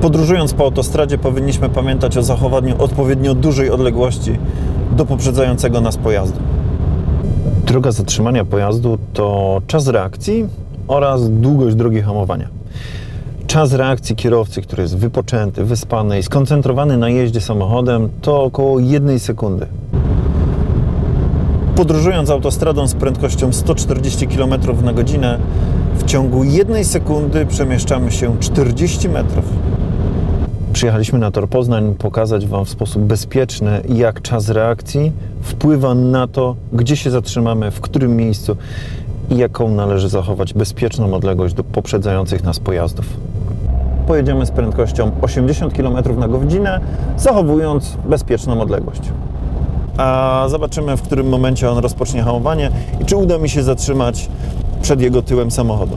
Podróżując po autostradzie powinniśmy pamiętać o zachowaniu odpowiednio dużej odległości do poprzedzającego nas pojazdu. Droga zatrzymania pojazdu to czas reakcji oraz długość drogi hamowania. Czas reakcji kierowcy, który jest wypoczęty, wyspany i skoncentrowany na jeździe samochodem, to około jednej sekundy. Podróżując autostradą z prędkością 140 km na godzinę, w ciągu jednej sekundy przemieszczamy się 40 metrów. Przyjechaliśmy na Tor Poznań pokazać Wam w sposób bezpieczny, jak czas reakcji wpływa na to, gdzie się zatrzymamy, w którym miejscu i jaką należy zachować bezpieczną odległość do poprzedzających nas pojazdów. Pojedziemy z prędkością 80 km na godzinę, zachowując bezpieczną odległość. A zobaczymy, w którym momencie on rozpocznie hamowanie i czy uda mi się zatrzymać przed jego tyłem samochodu.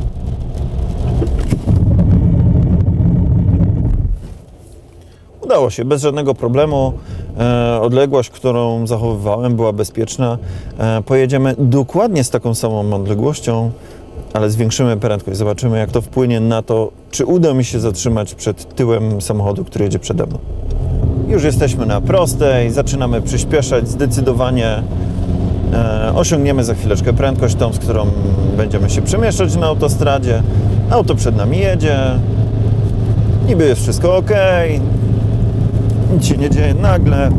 Udało się, bez żadnego problemu. E, odległość, którą zachowywałem, była bezpieczna. E, pojedziemy dokładnie z taką samą odległością, ale zwiększymy prędkość. Zobaczymy, jak to wpłynie na to, czy uda mi się zatrzymać przed tyłem samochodu, który jedzie przede mną. Już jesteśmy na prostej, zaczynamy przyspieszać zdecydowanie. E, osiągniemy za chwileczkę prędkość tą, z którą będziemy się przemieszczać na autostradzie. Auto przed nami jedzie. Niby jest wszystko ok. Nic się nie dzieje nagle.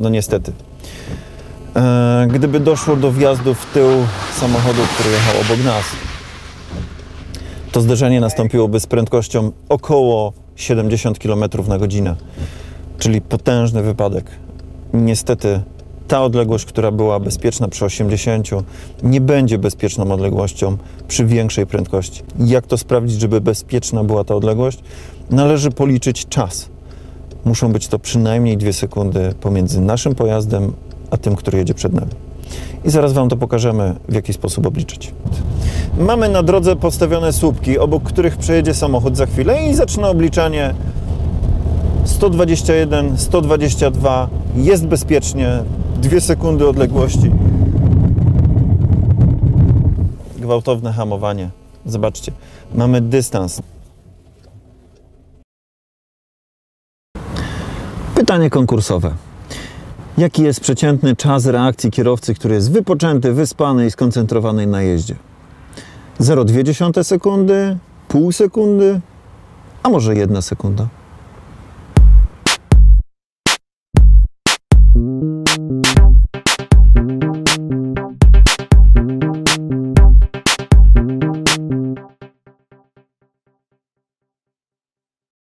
No niestety. E, gdyby doszło do wjazdu w tył samochodu, który jechał obok nas, to zderzenie nastąpiłoby z prędkością około 70 km na godzinę, czyli potężny wypadek. Niestety ta odległość, która była bezpieczna przy 80, nie będzie bezpieczną odległością przy większej prędkości. Jak to sprawdzić, żeby bezpieczna była ta odległość? Należy policzyć czas. Muszą być to przynajmniej dwie sekundy pomiędzy naszym pojazdem a tym, który jedzie przed nami. I zaraz Wam to pokażemy, w jaki sposób obliczyć. Mamy na drodze postawione słupki, obok których przejedzie samochód za chwilę i zaczyna obliczanie 121, 122, jest bezpiecznie, dwie sekundy odległości. Gwałtowne hamowanie. Zobaczcie, mamy dystans. Pytanie konkursowe. Jaki jest przeciętny czas reakcji kierowcy, który jest wypoczęty, wyspany i skoncentrowany na jeździe? 0,2 sekundy, pół sekundy, a może jedna sekunda?